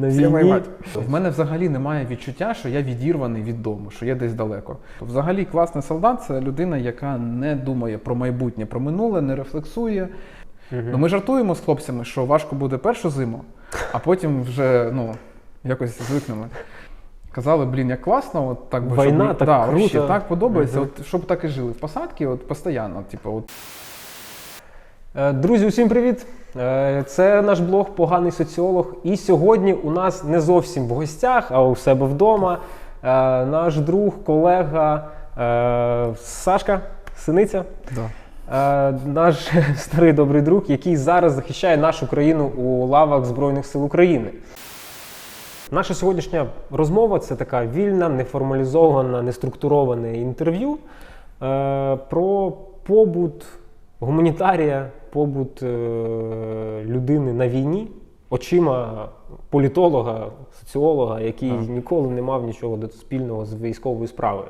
на війні. В мене взагалі немає відчуття, що я відірваний від дому, що я десь далеко. Взагалі, класний солдат це людина, яка не думає про майбутнє, про минуле, не рефлексує. Ну, ми жартуємо з хлопцями, що важко буде першу зиму, а потім вже ну, якось звикнемо. Казали, блін, як класно, от так би Війна, щоб, так да, круто. вообще, так подобається, Мгм. от, щоб так і жили. В посадці, от постійно, типу, от Друзі, усім привіт! Е, Це наш блог Поганий соціолог. І сьогодні у нас не зовсім в гостях, а у себе вдома. е, Наш друг, колега е, Сашка Синиця. да. Е, Наш старий добрий друг, який зараз захищає нашу країну у лавах Збройних сил України. Наша сьогоднішня розмова це така вільна, неформалізована, неструктуроване інтерв'ю е, про побут гуманітарія, побут е, людини на війні, очима політолога, соціолога, який Так. ніколи не мав нічого до- спільного з військовою справою.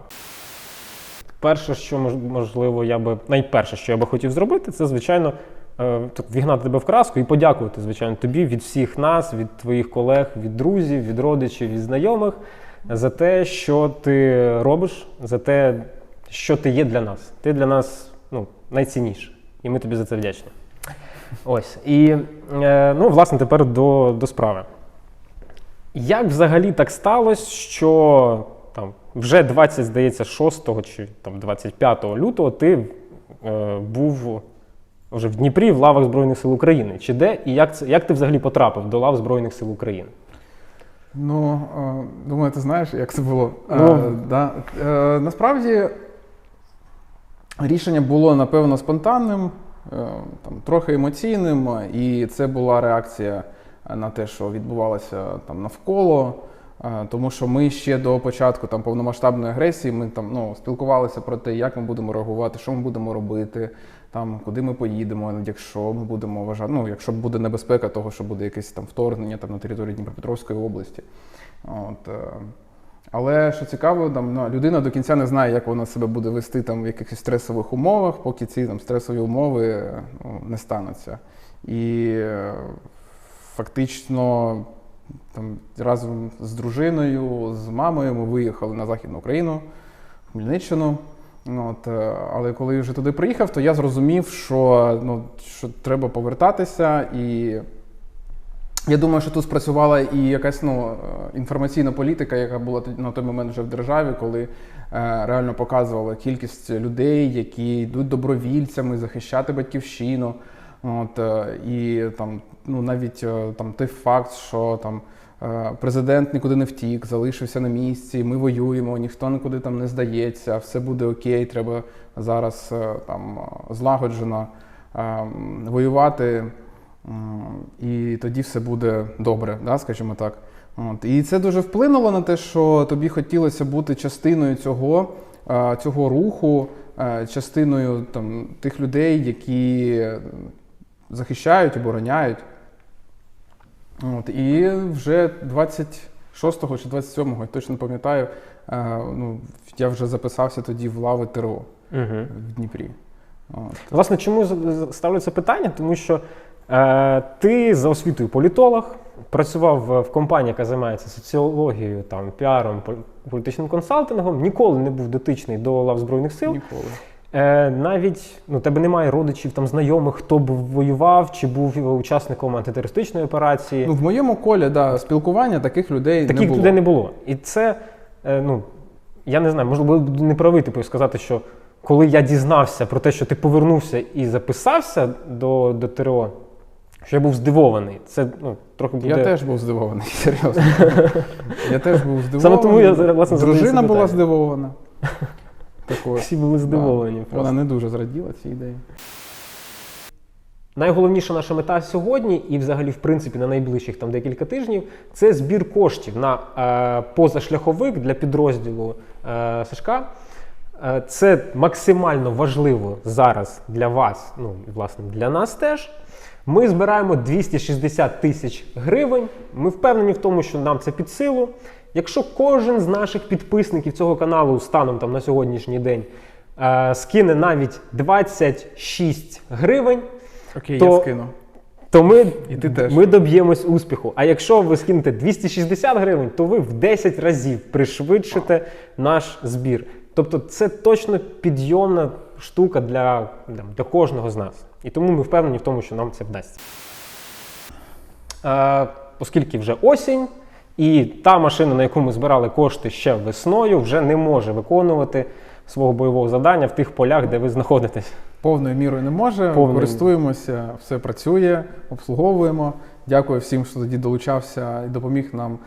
Перше, що можливо, я би найперше, що я би хотів зробити, це звичайно е, вігнати тебе в краску і подякувати, звичайно, тобі від всіх нас, від твоїх колег, від друзів, від родичів, від знайомих за те, що ти робиш, за те, що ти є для нас. Ти для нас ну, найцінніше. І ми тобі за це вдячні. Ось. І е, ну, власне, тепер до, до справи. Як взагалі так сталося, що там вже 20, здається, 6 чи там 25 лютого ти е, був вже в Дніпрі в лавах Збройних сил України? Чи де і як це як ти взагалі потрапив до лав Збройних сил України? Ну, е, думаю, ти знаєш, як це було. Ну. Е, да. е, насправді рішення було, напевно, спонтанним, е, там, трохи емоційним, і це була реакція на те, що відбувалося там навколо. Е, Тому що ми ще до початку там повномасштабної агресії ми там ну спілкувалися про те, як ми будемо реагувати, що ми будемо робити, там куди ми поїдемо, якщо ми будемо вважати, ну якщо буде небезпека того, що буде якесь там вторгнення там на території Дніпропетровської області. От, е, але що цікаво, там ну, людина до кінця не знає, як вона себе буде вести там в якихось стресових умовах, поки ці там стресові умови ну, не стануться. І е, фактично там разом з дружиною, з мамою ми виїхали на Західну Україну, Хмельниччину. От, е, але коли вже туди приїхав, то я зрозумів, що, ну, що треба повертатися. І я думаю, що тут спрацювала і якась ну, е, інформаційна політика, яка була на той момент вже в державі, коли е, реально показувала кількість людей, які йдуть добровільцями захищати батьківщину. От, е, і там, ну, навіть е, там, той факт, що там, е, президент нікуди не втік, залишився на місці, ми воюємо, ніхто нікуди там не здається, все буде окей, треба зараз е, там, е, злагоджено е, воювати. М, І тоді все буде добре, да, скажімо так. От. І це дуже вплинуло на те, що тобі хотілося бути частиною цього, е, цього руху, е, частиною там, тих людей, які захищають, обороняють. От. І вже 26-го чи 27-го, я точно пам'ятаю, е, ну, я вже записався тоді в лави ТРО Угу. в Дніпрі. От. Власне, чому ставлю це питання? Тому що е, ти за освітою політолог, працював в- компанії, яка займається соціологією, там, піаром, пол- політичним консалтингом, ніколи не був дотичний до лав Збройних сил. Ніколи. Е, навіть ну, тебе немає родичів, там, знайомих, хто б воював чи був учасником антитерористичної операції. Ну, в моєму колі да, спілкування таких людей Таких не було. людей не було. І це, е, ну, я не знаю, можливо, буду неправий, типу, сказати, що коли я дізнався про те, що ти повернувся і записався до, до ТРО, що я був здивований. Це ну, трохи буде. Я теж був здивований, серйозно. Я теж був здивований. Саме тому я власне, Дружина була здивована. Всі були здивовані. Да. просто. Вона не дуже зраділа цій ідеї. Найголовніша наша мета сьогодні, і взагалі, в принципі, на найближчих там декілька тижнів, це збір коштів на е, позашляховик для підрозділу е, Сашка. Е, це максимально важливо зараз для вас, ну і власне для нас теж. Ми збираємо 260 тисяч гривень. Ми впевнені в тому, що нам це під силу. Якщо кожен з наших підписників цього каналу станом там на сьогоднішній день е, скине навіть 26 гривень, Окей, То- я скину. то ми, І ти теж. ми доб'ємось успіху. А якщо ви скинете 260 гривень, то ви в 10 разів пришвидшите наш збір. Тобто це точно підйомна штука для, для, для кожного з нас. І тому ми впевнені в тому, що нам це вдасться. Е, оскільки вже осінь, і та машина, на яку ми збирали кошти ще весною, вже не може виконувати свого бойового завдання в тих полях, де ви знаходитесь. Повною мірою не може. Повною. Користуємося, все працює, обслуговуємо. Дякую всім, що тоді долучався і допоміг нам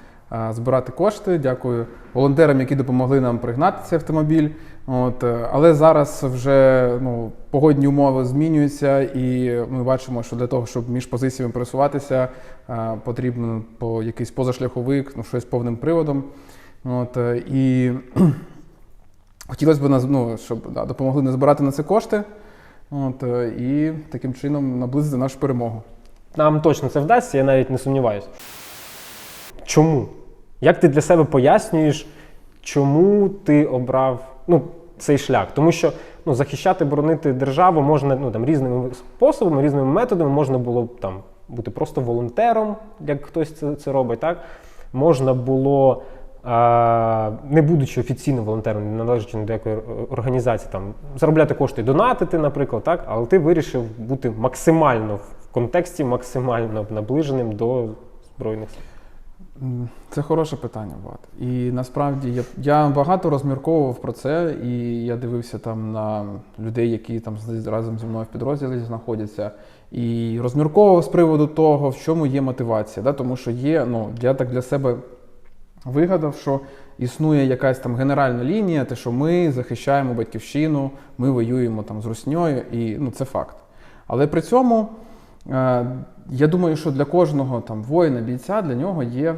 збирати кошти. Дякую волонтерам, які допомогли нам пригнати цей автомобіль. От, е, але зараз вже ну, погодні умови змінюються, і ми бачимо, що для того, щоб між позиціями пересуватися, а, потрібно по якийсь позашляховик, ну щось повним приводом. От, е, і хотілося б ну, щоб да, допомогли не збирати на це кошти. От, е, і таким чином наблизити нашу перемогу. Нам точно це вдасться, я навіть не сумніваюся. Чому? Як ти для себе пояснюєш, чому ти обрав ну, цей шлях? Тому що ну, захищати, боронити державу можна ну, там, різними способами, різними методами. Можна було там бути просто волонтером, як хтось це, це робить, так? Можна було. Не будучи офіційним волонтером, не належачи до якої організації, там заробляти кошти, донатити, наприклад, так, але ти вирішив бути максимально в контексті, максимально наближеним до збройних сил. Це хороше питання, Влад. І насправді я, я багато розмірковував про це, і я дивився там на людей, які там разом зі мною в підрозділі знаходяться, і розмірковував з приводу того, в чому є мотивація. Да? Тому що є, ну, я так для себе вигадав, що існує якась там генеральна лінія, те, що ми захищаємо батьківщину, ми воюємо там з русньою, і ну, це факт. Але при цьому я думаю, що для кожного там воїна, бійця, для нього є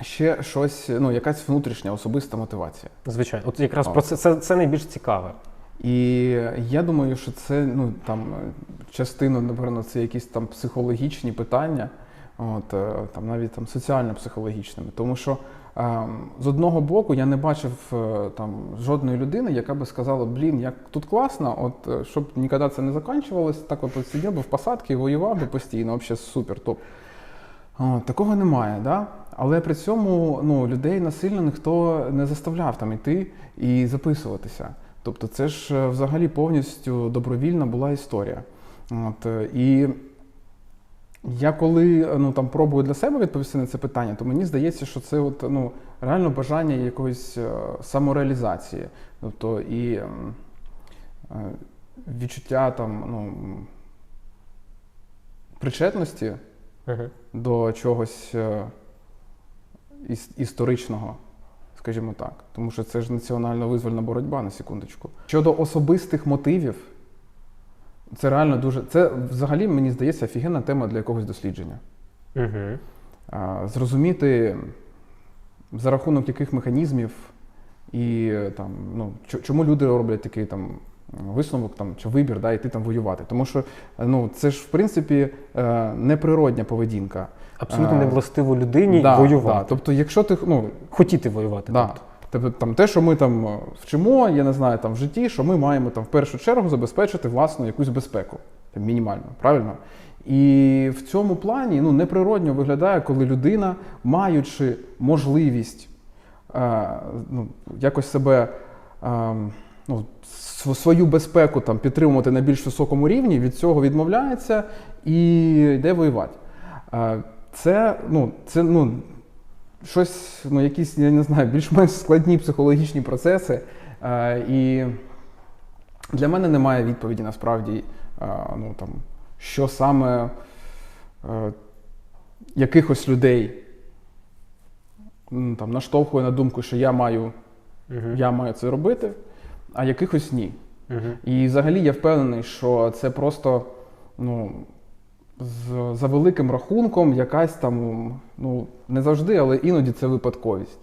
ще щось, ну, якась внутрішня особиста мотивація. Звичайно, от якраз про це, це, це найбільш цікаве. І я думаю, що це ну там е, частина, напевно, це якісь там психологічні питання, от е, там навіть там соціально-психологічними. Тому що е, з одного боку я не бачив е, там жодної людини, яка би сказала, блін, як тут класно, от е, щоб ніколи це не закінчувалось, так от, от сидів би в посадці і воював би постійно, взагалі супер, топ. Такого немає, да? але при цьому ну, людей насильно ніхто не заставляв там іти і записуватися. Тобто це ж е, взагалі повністю добровільна була історія. От, і я коли е, ну, там, пробую для себе відповісти на це питання, то мені здається, що це от, ну, реально бажання якоїсь е, самореалізації. Тобто і е, відчуття там, ну, причетності Угу. до чогось іс- історичного, скажімо так. Тому що це ж національно-визвольна боротьба на секундочку. Щодо особистих мотивів, це реально дуже. Це взагалі, мені здається, офігенна тема для якогось дослідження. Угу. А, Зрозуміти, за рахунок яких механізмів і е, там, ну, чому люди роблять такий там висновок там, чи вибір, да, йти там воювати. Тому що е, ну, це ж в принципі е, неприродня поведінка. Абсолютно А, не властиво людині Да, воювати. Да. Тобто, якщо ти ну, Хотіти воювати. да. Тобто. Тобто, там, те, що ми там е, вчимо, я не знаю, там в житті, що ми маємо там в першу чергу забезпечити власну якусь безпеку, там, мінімальну, правильно? І в цьому плані ну, неприродньо виглядає, коли людина, маючи можливість е, ну, якось себе е, ну, свою безпеку там, підтримувати на більш високому рівні, від цього відмовляється і йде воювати. Е, це, ну, це ну, щось, ну, якісь, я не знаю, більш-менш складні психологічні процеси. Е, і для мене немає відповіді насправді, е, ну, там, що саме е, якихось людей м, там, наштовхує на думку, що я маю, Угу. я маю це робити, а якихось ні. Угу. І взагалі я впевнений, що це просто ну, за великим рахунком якась там, ну, не завжди, але іноді це випадковість.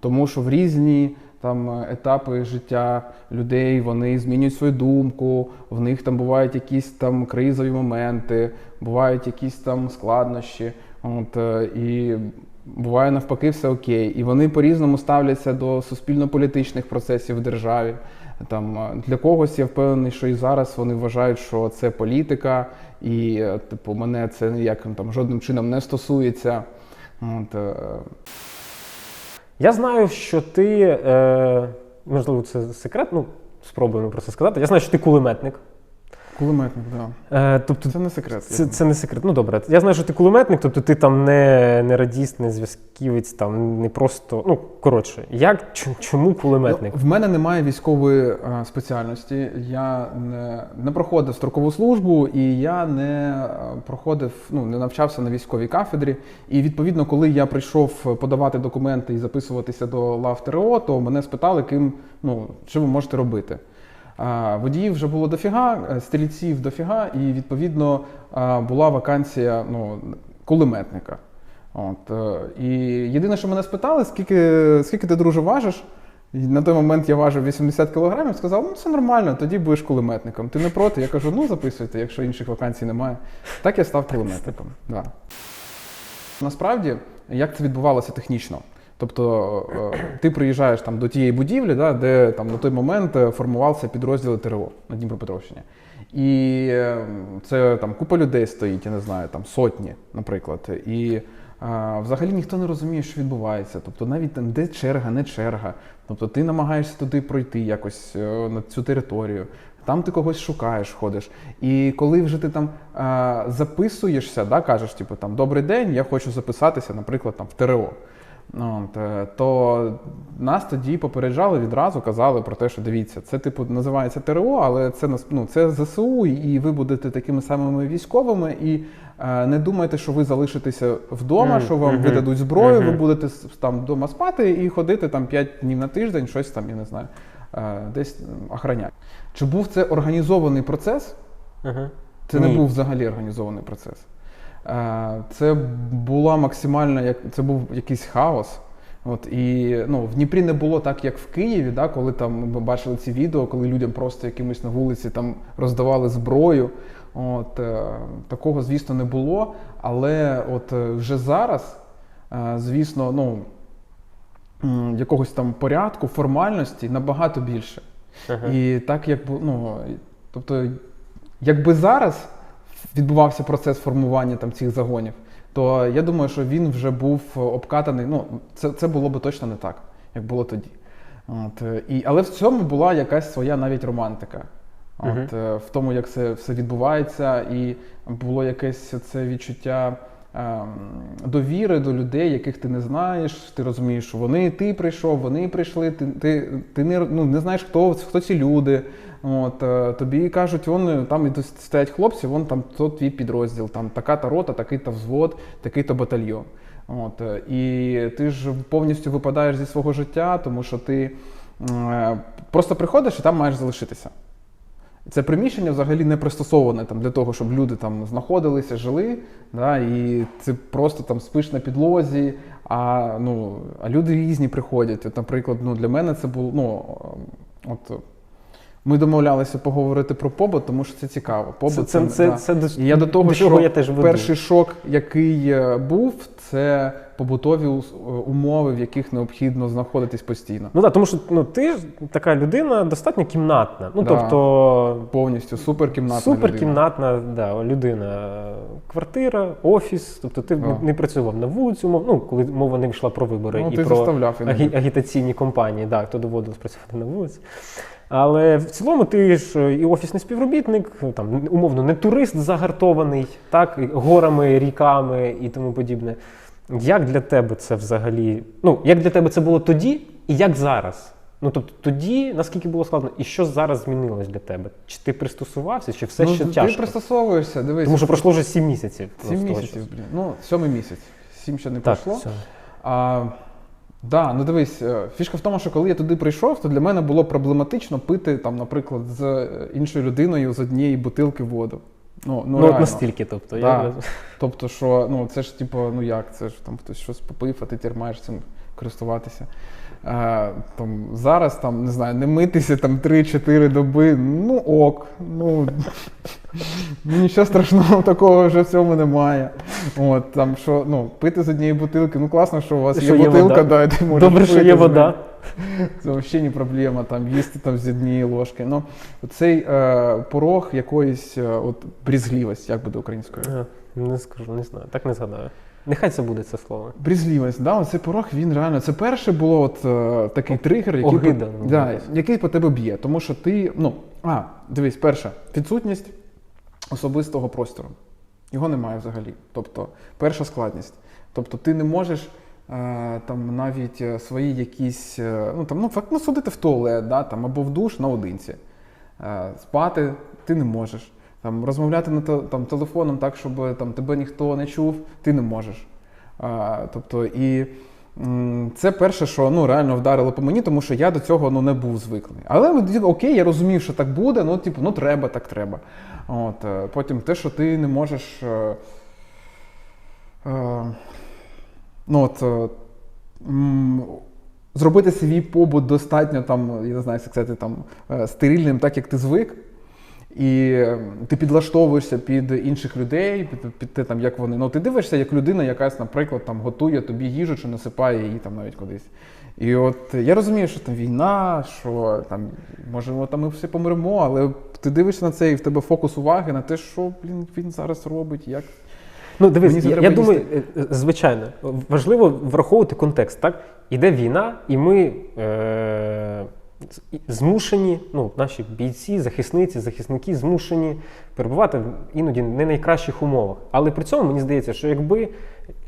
Тому що в різні там етапи життя людей вони змінюють свою думку, в них там бувають якісь там кризові моменти, бувають якісь там складнощі. От, е, і буває навпаки все окей. І вони по-різному ставляться до суспільно-політичних процесів в державі. Там е, для когось я впевнений, що і зараз вони вважають, що це політика, і е, типу мене це ніяким там жодним чином не стосується. От, е, Я знаю, що ти, е, можливо, це секрет, ну, спробуємо про це сказати. Я знаю, що ти кулеметник. Кулеметник, да. Е, тобто, Це не секрет. це, це не секрет. Ну добре, я знаю, що ти кулеметник, тобто ти там не, не радіст, не зв'язківець, там не просто. Ну, коротше, як чо- чому кулеметник? Ну, в мене немає військової е, спеціальності. Я не, не проходив строкову службу і я не е, проходив, ну не навчався на військовій кафедрі. І відповідно, коли я прийшов подавати документи і записуватися до лав ТРО, то мене спитали, ким ну що ви можете робити. Водіїв вже було дофіга, е, стрільців дофіга, і відповідно була вакансія ну, кулеметника. От, е, і єдине, що мене спитали, скільки, скільки ти друже важиш? І на той момент я важив 80 кілограмів, сказав, ну це нормально, тоді будеш кулеметником. Ти не проти? Я кажу, ну записуйте, якщо інших вакансій немає. Так я став кулеметником. Да. Насправді, як це відбувалося технічно? Тобто е, ти приїжджаєш там до тієї будівлі, да, де там на той момент е, формувався підрозділ ТРО на Дніпропетровщині. І е, це там купа людей стоїть, я не знаю, там сотні, наприклад. І а, взагалі ніхто не розуміє, що відбувається. Тобто навіть там де черга, не черга. Тобто ти намагаєшся туди пройти якось на цю територію. Там ти когось шукаєш, ходиш. І коли вже ти там а, записуєшся, да, кажеш, типу, там, добрий день, я хочу записатися, наприклад, там, в ТРО. Ну, От, е, то нас тоді попереджали відразу, казали про те, що дивіться, це типу називається ТРО, але це ну, це ЗСУ, і ви будете такими самими військовими. І е, не думайте, що ви залишитеся вдома, Мгм, що вам мгм, видадуть зброю, ви будете там вдома спати і ходити там 5 днів на тиждень, щось там, я не знаю, е, десь м, охороняти. Чи був це організований процес? Угу. Це не був взагалі організований процес. Е, Це була максимальна, як це був якийсь хаос. От і ну, в Дніпрі не було так, як в Києві, да, коли там ми бачили ці відео, коли людям просто якимось на вулиці там роздавали зброю. От е, такого, звісно, не було. Але от е, вже зараз, звісно, ну якогось там порядку, формальності набагато більше. І так як ну, тобто, якби зараз відбувався процес формування там цих загонів, то я думаю, що він вже був обкатаний. Ну, це, це було би точно не так, як було тоді. От, і, але в цьому була якась своя навіть романтика. От, е, в тому, як це все відбувається, і було якесь це відчуття довіри до людей, яких ти не знаєш. Ти розумієш, що вони ти прийшов, вони прийшли. Ти, ти, ти не, ну, не знаєш, хто, хто ці люди. От, е, тобі кажуть, вон там ідуть стоять хлопці, вон там то твій підрозділ, там така-то рота, такий-то взвод, такий-то батальйон. От, е, і ти ж повністю випадаєш зі свого життя, тому що ти е, просто приходиш і там маєш залишитися. Це приміщення взагалі не пристосоване там, для того, щоб люди там знаходилися, жили. Да, і це просто там спиш на підлозі, а, ну, а люди різні приходять. От, наприклад, ну, для мене це було. Ну, ем, от, ми домовлялися поговорити про побут, тому що це цікаво. Побут, Це, це, це, да. це І я до того, до що я теж веду. перший шок, який е, був, це побутові умови, в яких необхідно знаходитись постійно. Ну так, тому що ну, ти така людина достатньо кімнатна. Ну, Да. тобто, Повністю суперкімнатна суперкімнатна да, людина. Квартира, офіс. Тобто ти Да. не працював на вулиці, умов, ну, коли мова не йшла про вибори Ну, і ти про агі- агітаційні компанії, так, то доводилось працювати на вулиці. Але в цілому ти ж е, і офісний співробітник, там умовно не турист загартований, так, горами, ріками і тому подібне. Як для тебе це взагалі? Ну, як для тебе це було тоді, і як зараз? Ну тобто тоді наскільки було складно, і що зараз змінилось для тебе? Чи ти пристосувався, чи все ну, ще ти тяжко? пристосовуєшся, дивись. Тому що пройшло вже 7 місяців. Сім місяців, блін. Ну, сьомий місяць. Сім ще не Так, пройшло. все. А, да, ну дивись, е, фішка в тому, що коли я туди прийшов, то для мене було проблематично пити, там, наприклад, з е, іншою людиною з однієї бутилки воду. Ну, ну, Ну, от реально. настільки, тобто. Да. Я... Тобто, що ну це ж типу, ну як, це ж там хтось щось попив, а ти тепер маєш цим користуватися. Е, там, зараз там, не знаю, не митися там 3-4 доби, ну ок. Ну, нічого страшного такого вже в цьому немає. От, там, що, ну, пити з однієї бутилки, ну класно, що у вас Що є є бутилка, вода. да, і ти можеш Добре, що є вода. Це взагалі не проблема, там їсти там з однієї ложки. Ну, цей е, порог якоїсь е, от, брізгливості, як буде українською? Е, Не скажу, не знаю, так не згадаю. Нехай це буде це слово. Брізгливість, да, цей порог він реально. Це перше було от е, такий тригер, який, Огида, по, ну, да, який по тебе б'є. Тому що ти, ну, а, дивись, перше, відсутність особистого простору. Його немає взагалі. Тобто, перша складність. Тобто, ти не можеш е, там навіть е, свої якісь, е, ну там, ну, факт, ну, сходити в туалет, да, там, або в душ наодинці. Спати ти не можеш. Там, розмовляти на там, телефоном так, щоб там, тебе ніхто не чув, ти не можеш. Тобто, і це перше, що ну, реально вдарило по мені, тому що я до цього ну, не був звиклений. Але окей, я розумів, що так буде, ну, типу, ну треба, так треба. От, е, потім те, що ти не можеш. Е, е, ну, от, е, зробити свій побут достатньо там, я не знаю, як сказати, там, е, стерильним, так як ти звик. І е, ти підлаштовуєшся під інших людей, під, під те, там, як вони. Ну, ти дивишся, як людина якась, наприклад, там, готує тобі їжу чи насипає її там навіть кудись. І от я розумію, що там війна, що там, може, там ми всі помремо, але ти дивишся на це і в тебе фокус уваги на те, що блін, він зараз робить, як. Ну, дивись, я, я думаю, е, е, звичайно, важливо враховувати контекст. Так? Іде війна, і ми е, змушені, ну, наші бійці, захисниці, захисники змушені перебувати в іноді не найкращих умовах. Але при цьому мені здається, що якби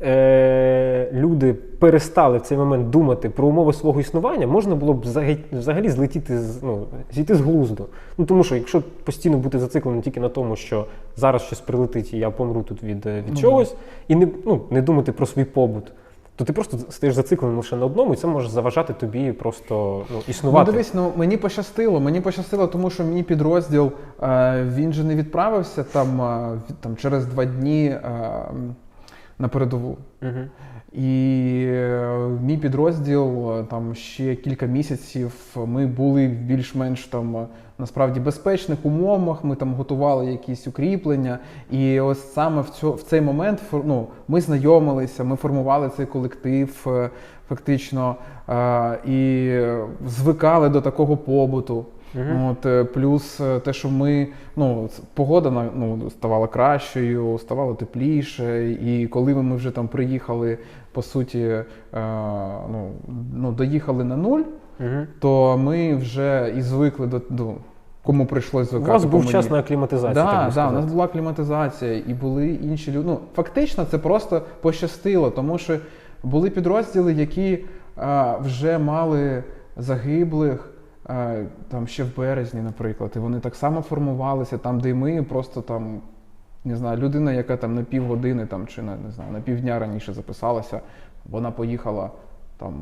е, люди перестали в цей момент думати про умови свого існування, можна було б взагалі, злетіти з ну, зійти з глузду. Ну тому що якщо постійно бути зацикленим тільки на тому, що зараз щось прилетить і я помру тут від, е, від чогось, і не, ну, не думати про свій побут. То ти просто стаєш зацикленим лише на одному, і це може заважати тобі просто ну, існувати. Ну, дивись, ну мені пощастило. Мені пощастило, тому що мій підрозділ е, він же не відправився там, е, там через два дні е, на передову. Угу. І е, мій підрозділ е, там ще кілька місяців ми були в більш-менш там е, насправді безпечних умовах. Ми там готували якісь укріплення. І ось саме в цьо, в цей момент ну, ми знайомилися, ми формували цей колектив фактично і звикали до такого побуту. Мгм. От, е, плюс е, те, що ми, ну, погода ну, ставала кращою, ставало тепліше. І коли ми вже там приїхали, по суті, е, ну, ну, доїхали на нуль, Угу. то ми вже і звикли до, до кому прийшлось У звикати. вас по був час на акліматизацію. Да, так да, у нас була кліматизація, і були інші люди. Ну, фактично, це просто пощастило, тому що були підрозділи, які а, вже мали загиблих. А, Там ще в березні, наприклад, і вони так само формувалися, там, де й ми просто там, не знаю, людина, яка там на півгодини там, чи на не знаю, на півдня раніше записалася, вона поїхала там.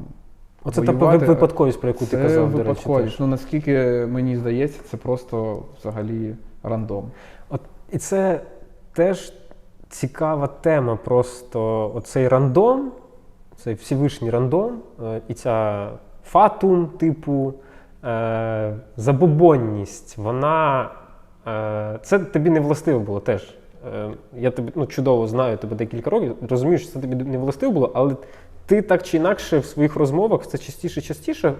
Оце та випадковість, про яку ти Це казав, до речі. теж. Ну наскільки мені здається, це просто взагалі рандом. От, і це теж цікава тема. Просто оцей рандом, цей Всевишній рандом, е, і ця фатум, типу, е, забобонність, вона. Е, це тобі не властиво було теж. Е, я тебе ну, чудово знаю тебе декілька років, розумію, що це тобі не властиво було, але ти так чи інакше в своїх розмовах все частіше і частіше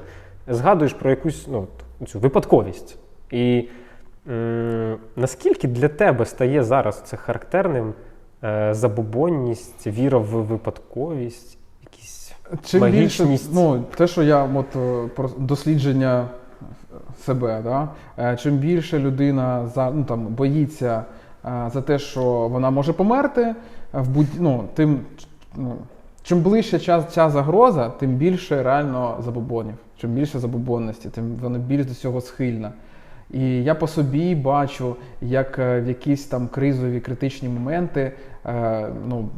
згадуєш про якусь ну, цю випадковість. І м, наскільки для тебе стає зараз це характерним забобонність, віра в випадковість, Чим більше, ну, те, що я от е, про дослідження себе, да? е, чим більше людина за, ну, там, боїться е, за те, що вона може померти, в будь, ну, тим, ну, чим ближче ця, ця загроза, тим більше реально забобонів, чим більше забобонності, тим вона більш до цього схильна. І я по собі бачу, як в якісь там кризові критичні моменти ну,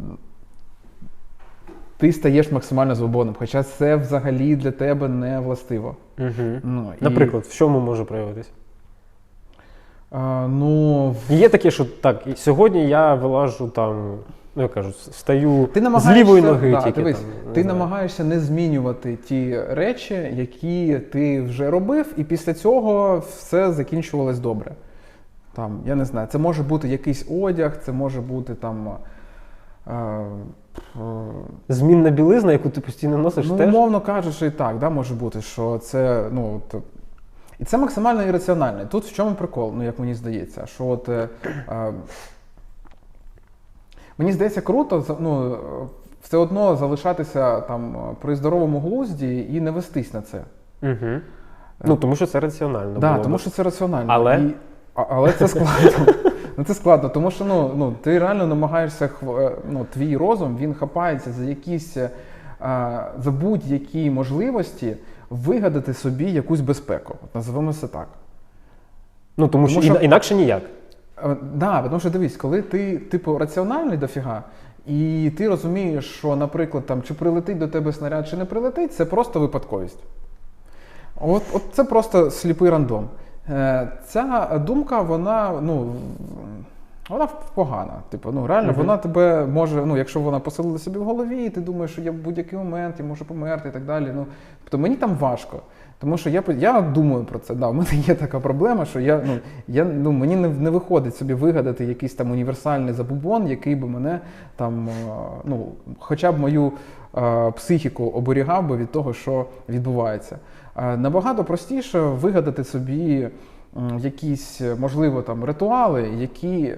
ти стаєш максимально свободним, хоча це взагалі для тебе не властиво. Угу. Ну, і, Наприклад, в чому може проявитися? е, ну, Є таке, що так, сьогодні я вилажу там, ну я кажу, встаю Ти з лівої ноги да, тільки дивись, там. Ти знаю. намагаєшся не змінювати ті речі, які ти вже робив, і після цього все закінчувалось добре. Там, я не знаю, це може бути якийсь одяг, це може бути там. Е, Змінна білизна, яку ти постійно носиш, ну, теж. умовно кажучи, і так, да, може бути, що це. Ну, от, і це максимально ірраціонально. Тут в чому прикол, ну як мені здається, що от. Е, е, мені здається, круто ну, все одно залишатися там при здоровому глузді і не вестись на це. Угу. Ну, тому що це раціонально. Да, було тому що це раціонально. Але? І, але це складно. Ну це складно, тому що ну, ну, ти реально намагаєшся е, ну, твій розум він хапається за якісь е, за будь-які можливості вигадати собі якусь безпеку. Називаємо це так. Ну, тому Тому що- іна- інакше ніяк. Е, Да, тому що дивись, коли ти, типу, раціональний дофіга, і ти розумієш, що, наприклад, там, чи прилетить до тебе снаряд, чи не прилетить, це просто випадковість. От, от це просто сліпий рандом. Е, ця думка, вона, ну, вона погана. Типу, ну, реально, Мгм. вона тебе може, ну, якщо вона поселила собі в голові, і ти думаєш, що я в будь-який момент я можу померти і так далі. Ну, тобто мені там важко. Тому що я, я думаю про це. Да, у мене є така проблема, що я, ну, я, ну, мені не, не виходить собі вигадати якийсь там універсальний забубон, який би мене там, е, ну, хоча б мою психіку оберігав би від того, що відбувається. Е, Набагато простіше вигадати собі якісь, е, можливо, там ритуали, які е,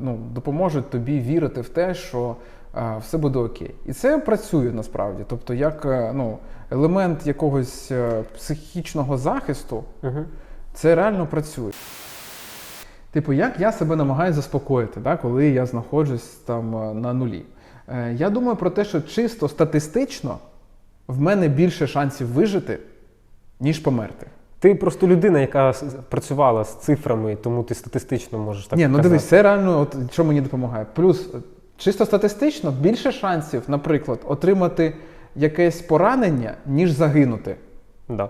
ну, допоможуть тобі вірити в те, що е, все буде окей. І це працює насправді. Тобто, як е, ну, елемент якогось е, психічного захисту, Угу. це реально працює. Типу, як я себе намагаюся заспокоїти, да, коли я знаходжусь там е, на нулі. Е, Я думаю про те, що чисто статистично в мене більше шансів вижити, ніж померти. Ти просто людина, яка працювала з цифрами, тому ти статистично можеш так Ні, ну дивись, це реально, от що мені допомагає. Плюс, е, чисто статистично, більше шансів, наприклад, отримати якесь поранення, ніж загинути. Да.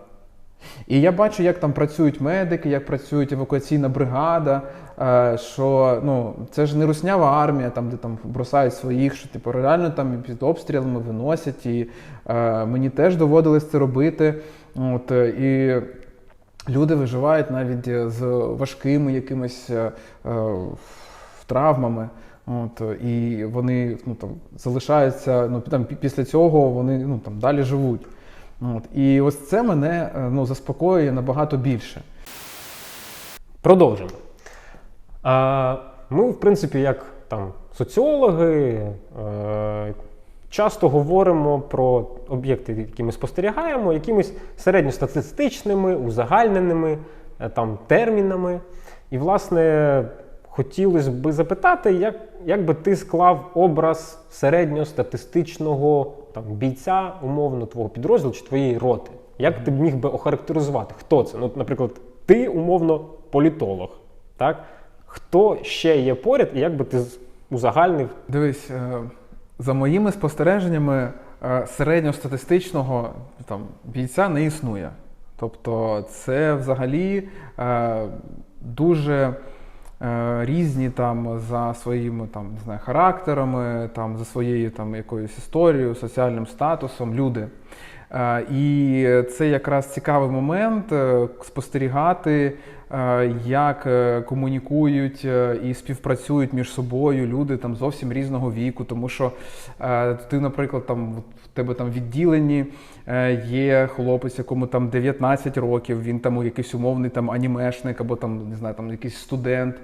І я бачу, як там працюють медики, як працює евакуаційна бригада. е, Що ну це ж не руснява армія, там де там бросають своїх, що типу реально там під обстрілами виносять. І е, мені теж доводилось це робити. От е, і люди виживають навіть з важкими якимись е, е, травмами. От, і вони ну, там, залишаються, ну, там, після цього вони ну, там, далі живуть. От, і ось це мене е, ну, заспокоює набагато більше. Продовжимо. А, ми, в принципі, як там соціологи, е, часто говоримо про об'єкти, які ми спостерігаємо, якимись середньостатистичними, узагальненими е, там, термінами. І, власне, хотілося б запитати, як, як би ти склав образ середньостатистичного там, бійця, умовно, твого підрозділу чи твоєї роти? Як ти міг би охарактеризувати? Хто це? Ну, наприклад, ти умовно політолог. Так? Хто ще є поряд, і як би ти узагальнив? Дивись, е, за моїми спостереженнями, е, середньостатистичного там, бійця не існує. Тобто, це взагалі е, дуже різні там за своїми там, не знаю, характерами, там, за своєю там, якоюсь історією, соціальним статусом люди. Е, І це якраз цікавий момент е, спостерігати, е, як е, комунікують е, і співпрацюють між собою люди там зовсім різного віку. Тому що е, ти, наприклад, там в тебе там відділенні е, є хлопець, якому там 19 років, він там якийсь умовний там анімешник або там не знаю, там якийсь студент.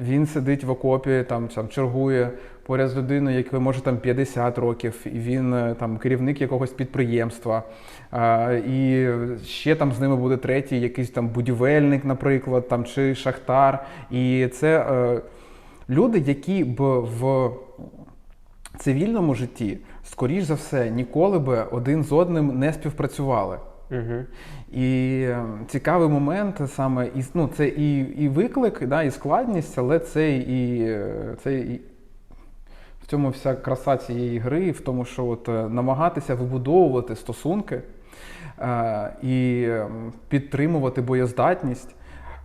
Він сидить в окопі, там, там чергує поряд з людиною, якій може там 50 років, і він е, там керівник якогось підприємства. А, і ще там з ними буде третій, якийсь там будівельник, наприклад, там чи шахтар. І це е, люди, які б в цивільному житті, скоріш за все, ніколи би один з одним не співпрацювали. Угу. І е, цікавий момент саме і, ну, це і, і виклик, да, і складність, але це і, це і в цьому вся краса цієї гри, в тому, що от е, намагатися вибудовувати стосунки е, і підтримувати боєздатність,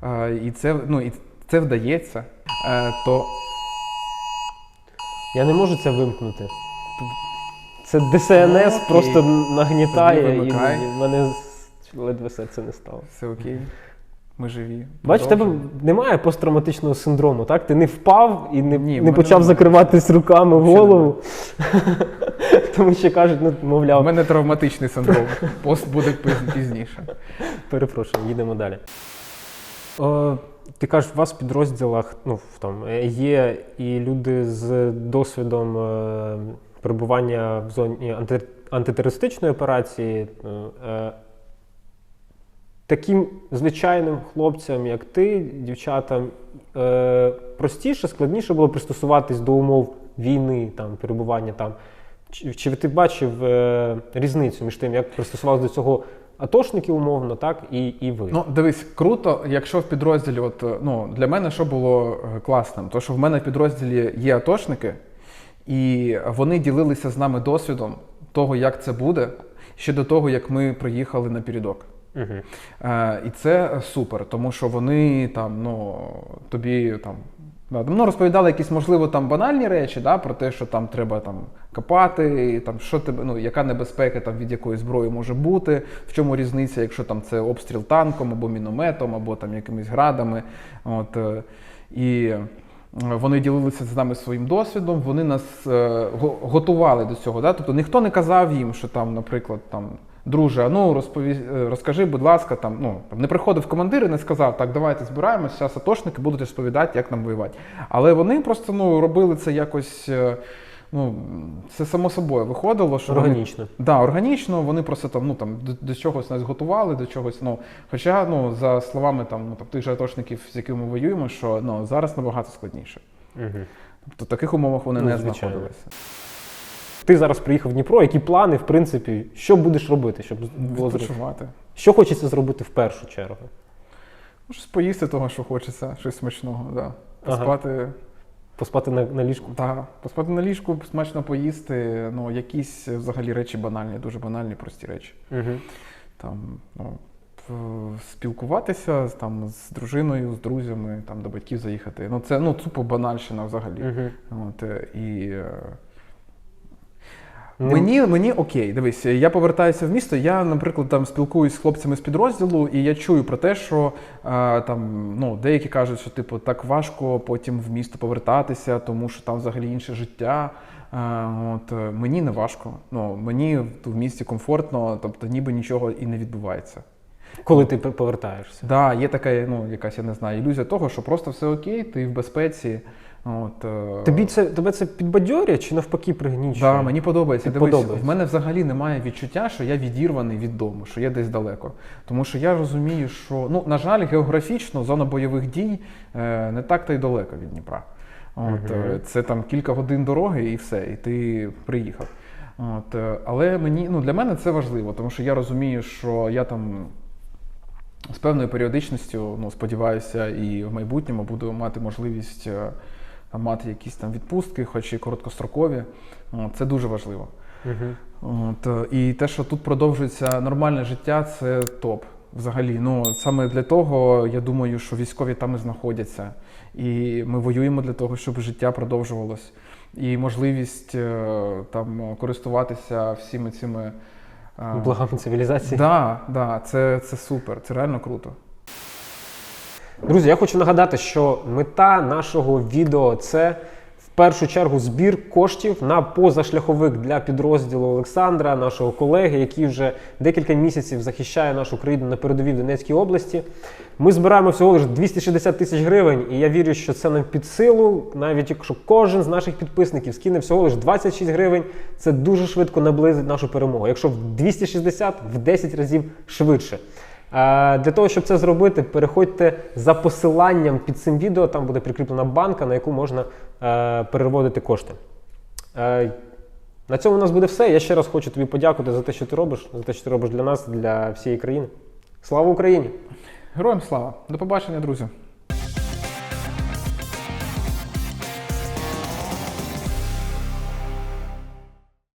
е, і це, ну, і це вдається, е, то Я не можу це вимкнути. Це ДСНС Окей. просто нагнітає Тоді і вимикай. в мене ледве серце не стало. Все окей. Ми живі. Бач, в тебе немає посттравматичного синдрому, так? Ти не впав і не, Ні, не почав немає. закриватись руками в голову. Тому що кажуть, ну, У мовляв, мене травматичний синдром. Пост буде пізніше. перепрошую, їдемо далі. О, ти кажеш, у вас в підрозділах ну, там, е, є і люди з досвідом е, перебування в зоні анти, антитерористичної операції. е, Таким звичайним хлопцям, як ти, дівчатам, е, простіше, складніше було пристосуватись до умов війни, там, перебування там. Чи, чи ти бачив е, різницю між тим, як пристосувалися до цього атошники умовно, так, і, і ви? Ну, дивись, круто, якщо в підрозділі, от, е, ну, для мене що було е, класним, то що в мене в підрозділі є атошники, і вони ділилися з нами досвідом того, як це буде, ще до того, як ми приїхали на передок. Угу. Е, і це супер, тому що вони там, ну, тобі там. да, Ну, розповідали якісь, можливо, там банальні речі, да, про те, що там треба там копати, і, там, що тебе, ну, яка небезпека там, від якої зброї може бути, в чому різниця, якщо там це обстріл танком або мінометом, або там якимись градами. От, е, і е, вони ділилися з нами своїм досвідом, вони нас е, готували до цього. Да? Тобто ніхто не казав їм, що там, наприклад, там. Друже, а ну розпові... е, розкажи, будь ласка, там ну там не приходив командир і не сказав, так, давайте збираємося, зараз атошники будуть розповідати, як нам воювати. Але вони просто ну робили це якось. е, Ну, це само собою виходило, що вони Органічно. Да, органічно, вони просто там, ну, там, до, до чогось нас готували, до чогось. Ну, хоча, ну, за словами там, ну, там, тих же атошників, з якими ми воюємо, що ну, зараз набагато складніше. Угу. Тобто в таких умовах вони Ну, не звичайно. знаходилися. Ти зараз приїхав в Дніпро, які плани, в принципі, що будеш робити, щоб було зрозуміло? Що хочеться зробити в першу чергу? Ну, Щось поїсти того, що хочеться, щось смачного, да. Ага. Поспати, Поспати на, на ліжку? да, поспати на ліжку, смачно поїсти, ну, якісь взагалі речі банальні, дуже банальні, прості речі. Угу. Там, ну, спілкуватися там, з дружиною, з друзями, там, до батьків заїхати. Ну, це ну, тупо банальщина взагалі. Угу. От, і, е, Мені, мені окей, дивись, я повертаюся в місто. Я, наприклад, там спілкуюсь з хлопцями з підрозділу, і я чую про те, що е, там ну, деякі кажуть, що типу так важко потім в місто повертатися, тому що там взагалі інше життя. Е, от, е, мені не важко. Ну, мені в місті комфортно, тобто ніби нічого і не відбувається. Коли ти повертаєшся? Да, є така, ну, якась, я не знаю, ілюзія того, що просто все окей, ти в безпеці. От, е, Тобі це, тебе це підбадьорює чи навпаки пригнічує? Да, мені подобається. Дивись, подобається. в мене взагалі немає відчуття, що я відірваний від дому, що я десь далеко. Тому що я розумію, що ну на жаль, географічно зона бойових дій е, не так то й далеко від Дніпра. От, е, Це там кілька годин дороги і все, і ти приїхав. От, е, але мені ну для мене це важливо, тому що я розумію, що я там. З певною періодичністю, ну сподіваюся, і в майбутньому буду мати можливість мати якісь там відпустки, хоч і короткострокові. Це дуже важливо. Угу. От, е, і те, що тут продовжується нормальне життя, це топ. Взагалі, ну саме для того, я думаю, що військові там і знаходяться. І ми воюємо для того, щоб життя продовжувалось. І можливість е, там користуватися всіми цими е, Благами цивілізації. Да, да, це, це супер, це реально круто. Друзі, я хочу нагадати, що мета нашого відео це в першу чергу збір коштів на позашляховик для підрозділу Олександра, нашого колеги, який вже декілька місяців захищає нашу країну на передовій Донецькій області. Ми збираємо всього лише 260 тисяч гривень, і я вірю, що це нам під силу, навіть якщо кожен з наших підписників скине всього лише 26 гривень, це дуже швидко наблизить нашу перемогу. Якщо в 260 в 10 разів швидше. Для того, щоб це зробити, переходьте за посиланням під цим відео, там буде прикріплена банка, на яку можна е, переводити кошти. Е, На цьому у нас буде все. Я ще раз хочу тобі подякувати за те, що ти робиш, за те, що ти робиш для нас, для всієї країни. Слава Україні! Героям слава! До побачення, друзі!